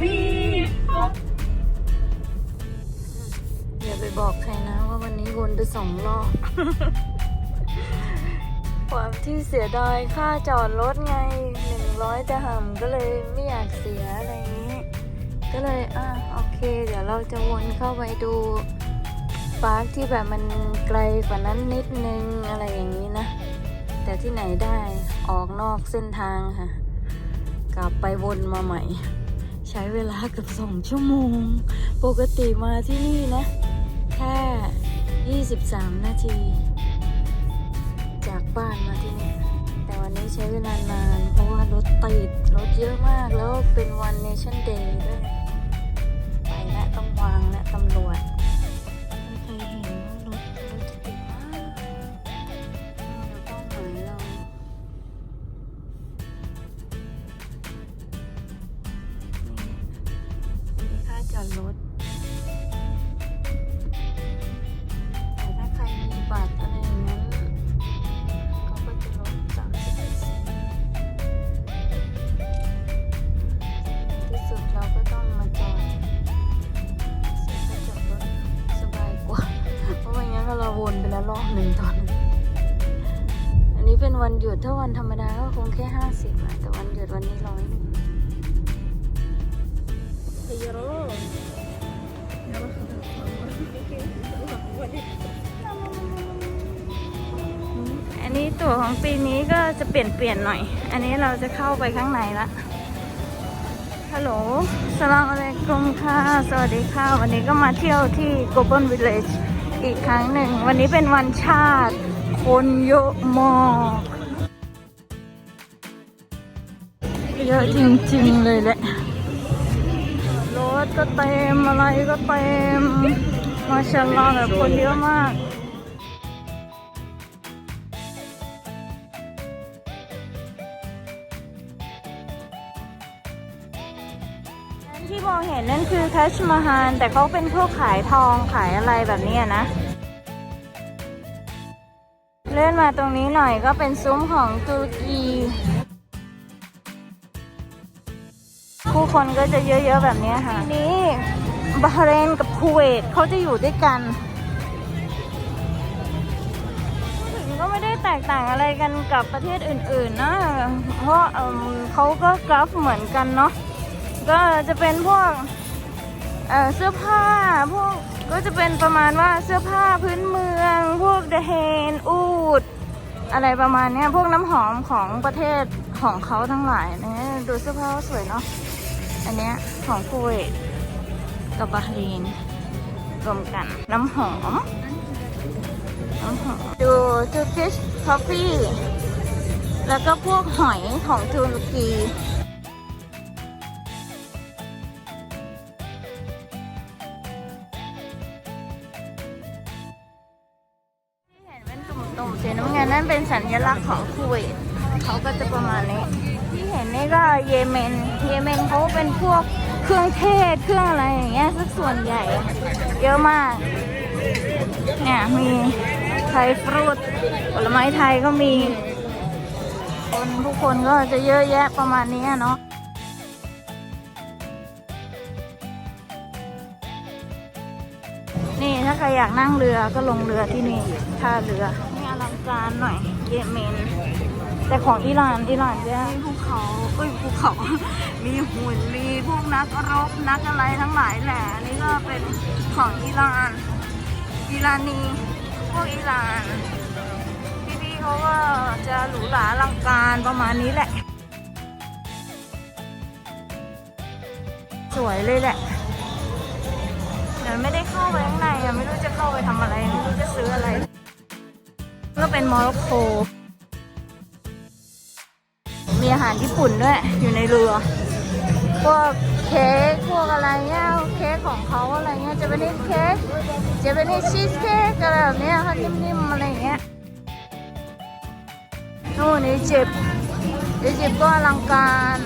พี่อย่าไปบอกใครนะว่าวันนี้วนไปสองรอบความที่เสียดายค่าจอดรถไงหนึ่งร้อยจะห่ำก็เลยไม่อยากเสียอะไรอย่างนี้ ก็เลยอะโอเค เดี๋ยวเราจะวนเข้าไปดูปาร์คที่แบบมันไกลกว่านั้นนิดนึงอะไรอย่างนี้นะ แต่ที่ไหนได้ออกนอกเส้นทางค่ะ กลับไปวนมาใหม่ ใช้เวลาเกือบสองชั่วโมง ปกติมาที่นี่นะ แค่ 23 นาที จากบ้านมาที่นี่แต่วันนี้ใช้เวลานาน เพราะว่ารถติด รถเยอะมากแล้วเป็นวันเนชั่นเดย์ด้วย ไปและต้องวางและตำรวจ ถ้าวันธรรมดาก็คงแค่ห้าสิบอะแต่วันหยุดวันนี้ร้อยหนึ่งอันนี้ตั๋วของปีนี้ก็จะเปลี่ยนเปลี่ยนหน่อย อันนี้เราจะเข้าไปข้างในละฮัลโหลสลามอะลัยกุมค่ะ สวัสดีค่ะ วันนี้ก็มาเที่ยวที่ Global Village อีกครั้งหนึ่ง วันนี้เป็นวันชาติ คนเยอะมาก เยอะจริงๆเลยแหละ รถก็เต็มอะไรก็เต็ม มาชาอัลลอฮ์แบบคนเยอะมากที่มองเห็นนั่นคือทัชมาฮาลแต่เขาเป็นพวกขายทองขายอะไรแบบนี้นะ เลื่อนมาตรงนี้หน่อยก็เป็นซุ้มของตุรกี คนก็จะเยอะๆแบบนี้ค่ะ นี้บาเรนกับคูเวตเขาจะอยู่ด้วยกันถึงก็ไม่ได้แตกต่างอะไรกันกับประเทศอื่นๆนะเพราะเขาก็กราฟเหมือนกันเนาะก็จะเป็นพวกเเสื้อผ้าพวกก็จะเป็นประมาณว่าเสื้อผ้าพื้นเมือง พวกเดเฮนอูดอะไรประมาณนี้พวกน้ำหอมของประเทศของเขาทั้งหลายเนี่ยดูเสื้อผ้าก็สวยเนาะ อันเนี้ยของคูเวตกับบาห์เรนรวมกัน น้ำหอม น้ำหอม ดูทูคิชคอฟฟี่ แล้วก็พวกหอยของตุรกีที่เห็นเป็นตุ่มๆสีน้ำเงินนั่นเป็นสัญลักษณ์ของคูเวตเขาก็จะประมาณนี้ นี่ก็เยเมน เยเมนเขาเป็นพวกเครื่องเทศเครื่องอะไรอย่างเงี้ยสักส่วนใหญ่ เยอะมาก เนี่ยมีไทยฟรุตผลไม้ไทยก็มี คนทุกคนก็จะเยอะแยะประมาณนี้เนาะนี่ถ้าใครอยากนั่งเรือก็ลงเรือที่นี่ท่าเรือนี่อลังการหน่อย เยเมน แต่ของอิหร่านอิหร่านจะมีภูเขาเอ้ยภูเขา มีหุ่น มีพวกนักรบนักอะไรทั้งหลายแหละนี่ก็เป็นของอิหร่าน อิหรานีพวกอิหร่านพี่ๆเขาก็จะหรูหราอลังการประมาณนี้แหละ สวยเลยแหละเดี๋ยวไม่ได้เข้าไปข้างในอะไม่รู้จะเข้าไปทำอะไร ไม่รู้จะซื้ออะไร ก็เป็นโมร็อกโก อาหารญี่ปุ่นด้วย อยู่ในเรือ พวกเค้กพวกอะไรเงี้ยเค้กของเขาอะไรเงี้ยจะเป็นเค้กจะเป็นชีสเค้กอะไรแบบเนี้ยค่ะนิ่มๆอะไรเงี้ยนู่นอียิปต์อียิปต์ก็อลังการ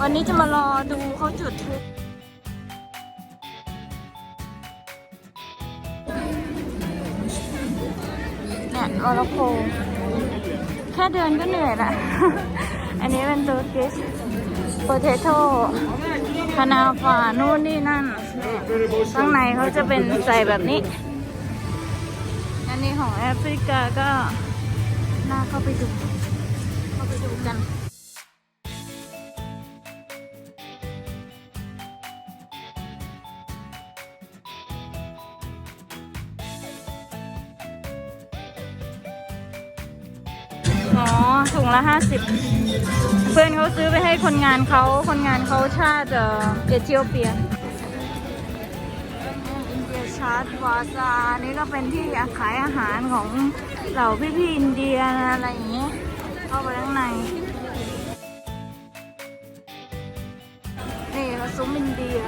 วันนี้จะมารอดูเขาจุดทูกเนี่ยมอรโคแค่เดินก็เหนื่อยละ อันนี้เป็นตูกิสโปเทโตคานาฟานู่นนี่นั่น ข้างในเขาจะเป็นใส่แบบนี้ อันนี้ของแอฟริกาก็น่าเข้าไปดู เข้าไปดูกัน ละห้าสิบเพื่อนเขาซื้อไปให้คนงานเขาคนงานเขาชาติเอเอธิโอเปียอินเดียชาร์ตวาซานี่ก็เป็นที่ขายอาหารของเหล่าพี่ๆอินเดียนะอะไรอย่างเงี้ยเข้าไปข้างในนี่ซุ้มอินเดีย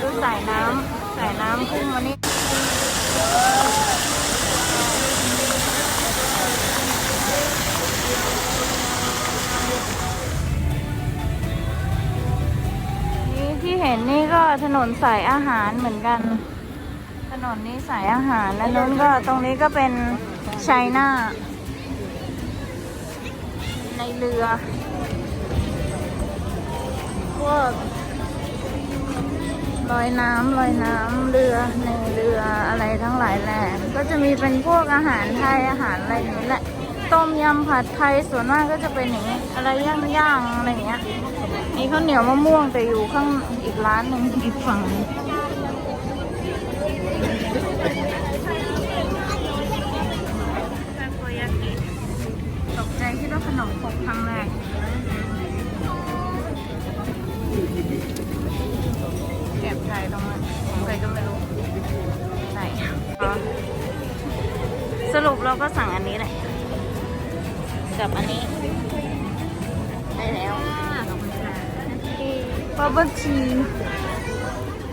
ดูสายน้ำสายน้ำพุ่งมานี่นี่ที่เห็นนี่ก็ถนนสายอาหารเหมือนกัน ถนนนี้สายอาหารแล้วนู้นก็ตรงนี้ก็เป็นไชน่าในเรือพวก ลอยน้ำลอยน้ำเรือในเรืออะไรทั้งหลายแหล่ก็จะมีเป็นพวกอาหารไทยอาหารอะไรอย่างนี้แหละ ต้มยำผัดไทยส่วนมากก็จะเป็นอย่างนี้อะไรย่างๆอะไรอย่างเงี้ยมีข้าวเหนียวมะม่วงแต่อยู่ข้างอีกร้านหนึ่งอีกฝั่งหนึ่งทาโกยากิตกใจที่ว่าขนมครกครั้งแรก สรุปเราก็สั่งอันนี้แหละ กับอันนี้ ได้แล้วบับเบิ้ลชี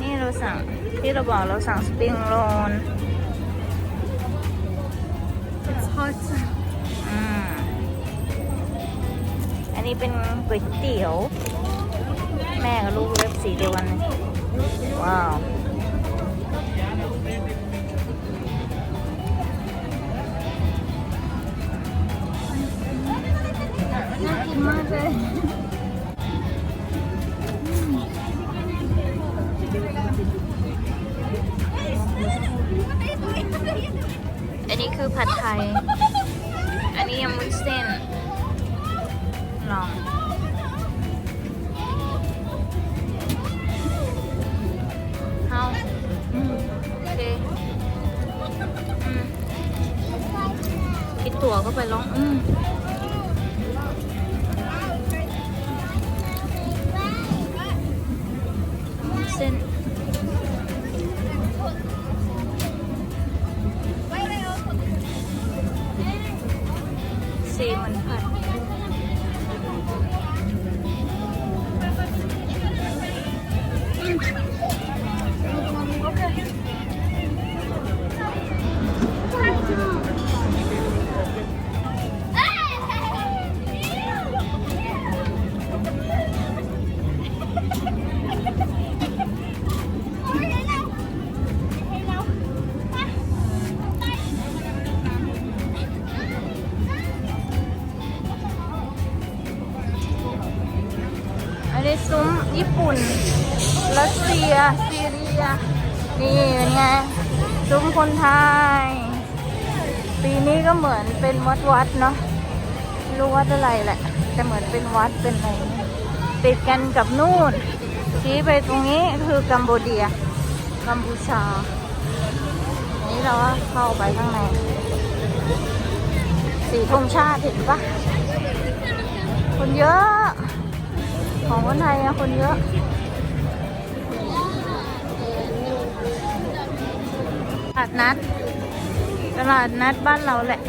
นี่เราสั่งที่เราบอกเราสั่งสปริงโรล It's hot. อืมอันนี้เป็นก๋วยเตี๋ยว แม่กับลูกเล็บสีเดียวกันเลยว้าว ตัวก็ไปร้องอืม ซีเรีย นี่เป็นไงซุ้มคนไทย ปีนี้ก็เหมือนเป็นวัดวัดๆเนาะไม่รู้วัดอะไรแหละ แต่เหมือนเป็นวัดเป็นอะไรติดกันกับนู่น ชี้ไปตรงนี้คือกัมพูเดีย กัมพูชา นี่เราเข้าไปข้างใน สีธงชาติเห็นปะคนเยอะ ของคนไทยอะคนเยอะ ลาดนัด ตลาดนัดบ้านเราแหละ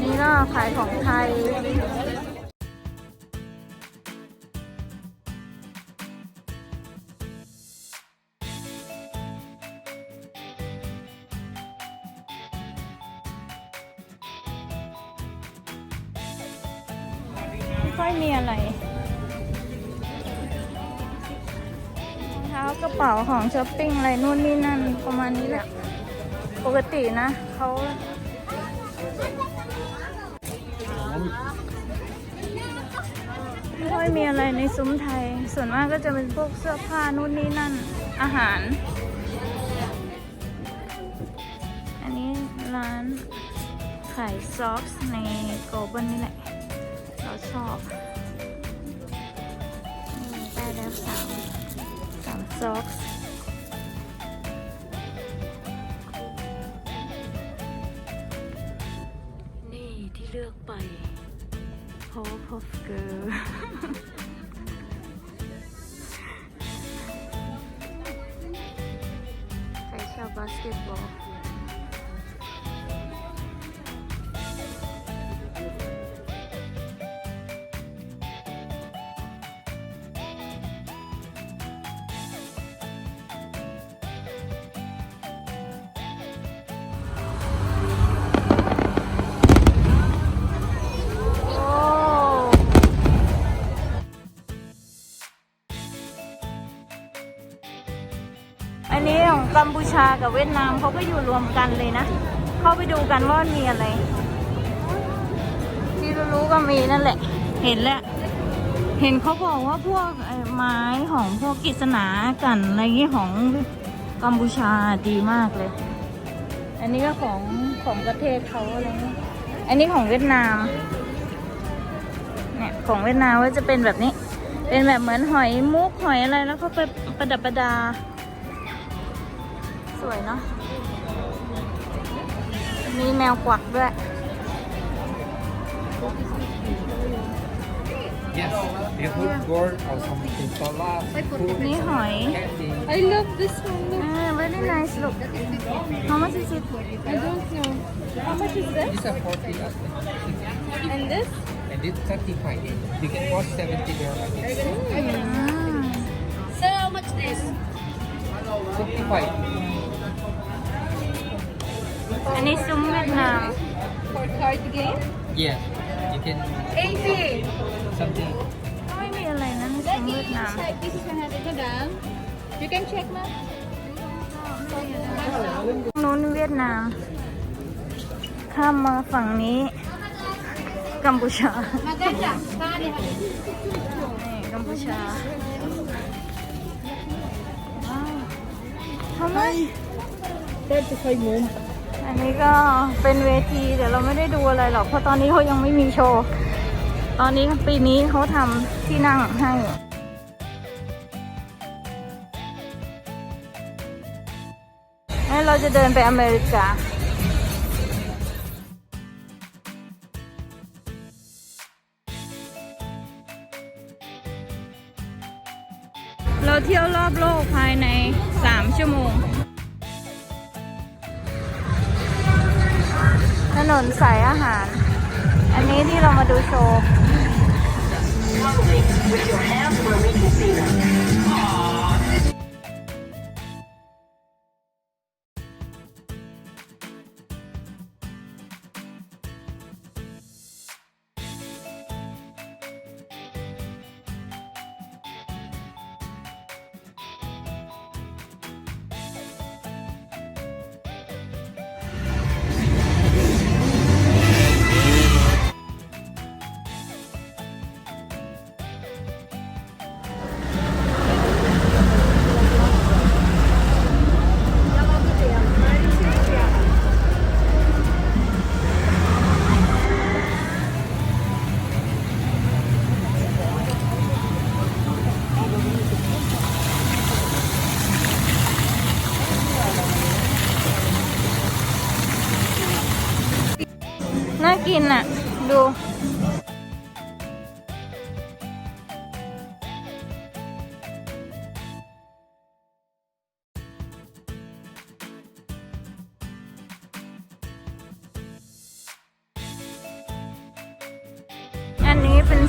นี่ก็ขายของไทยไม่ค่อยมีอะไร กระเป๋าของช้อปปิ้งอะไรนู่นนี่นั่นประมาณนี้แหละ ปกตินะเขาไม่ค่อยมีอะไรในซุ้มไทย ส่วนมากก็จะเป็นพวกเสื้อผ้านู่นนี่นั่น อาหาร อันนี้ร้านขายซอฟต์ในโกลบอลนี่แหละ เราชอบนี่ได้แล้วสาม Rocks นี่ที่เลือกไป Hope of Girl ใครชอบบาสเกตบอล นนี้ของกัมพูชากับเวียดนามเขาก็อยู่รวมกันเลยนะ เข้าไปดูกันว่ามีอะไร ที่รู้ๆก็มีนั่นแหละ เห็นแล้ว เห็นเขาบอกว่าพวกไอ้ไม้ของพวกกิษณากันอะไรเงี้ยของกัมพูชาดีมากเลย อันนี้ก็ของของประเทศเขาอะไรเงี้ยอันนี้ของเวียดนาม เนี่ยของเวียดนามก็จะเป็นแบบนี้ เป็นแบบเหมือนหอยมุกหอยอะไรแล้วก็ไปประดับประดา สวยเนาะ มีแมวกวักด้วย Yes, they put gourd or something. Salad, food, นี่หอย candy. I love this one. Look. อ่า very nice look how much is it I don't know. How much is this? These are 40 as well. And this? And this 35. You can watch 70 there. I think. อืม So how much this? 55. อันนี้ซุ้มเวียดนาม For card game? Yeah, you can 80. something. ก็ไม่มีอะไรนะในซุ้มเวียดนาม Check. This is 100 madam. You can check ma'am. นู้นเวียดนาม ข้ามมาฝั่งนี้ กัมพูชา Maganda. Pare. นี่กัมพูชาว้าวทำไม35 mom. อันนี้ก็เป็นเวทีแต่เราไม่ได้ดูอะไรหรอก เพราะตอนนี้เขายังไม่มีโชว์ ตอนนี้ปีนี้เขาทำที่นั่งให้งั้นเราจะเดินไปอเมริกาเราเที่ยวรอบโลกภายใน 3 ชั่วโมง นนสายอาหาร อันนี้ที่เรามาดูโชว์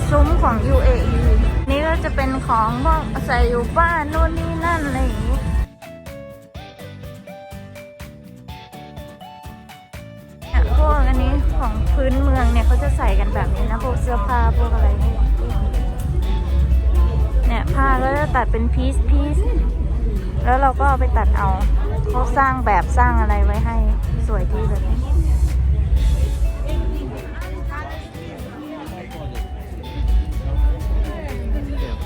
ซุ้มของ UAE นี่ก็จะเป็นของพวกใส่อยู่บ้านนู่นนี่นั่นอะไรอย่างนี้เนี่ยพวกอันนี้ของพื้นเมืองเนี่ยเขาจะใส่กันแบบนี้นะพวกเสื้อผ้าพวกอะไรเนี่ยเนี่ยผ้าก็จะตัดเป็นพีซพีซแล้วเราก็เอาไปตัดเอาเขาสร้างแบบสร้างอะไรไว้ให้สวยดีแบบนี้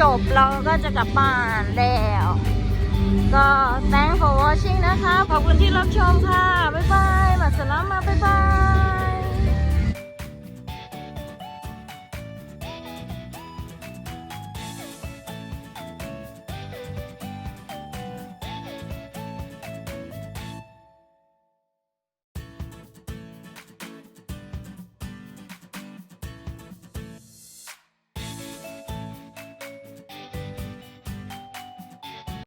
จบเราก็จะกลับบ้านแล้ว ก็ thank for watching นะคะ ขอบคุณที่รับชมค่ะ บ๊ายบายมาสลามมาบ๊ายบาย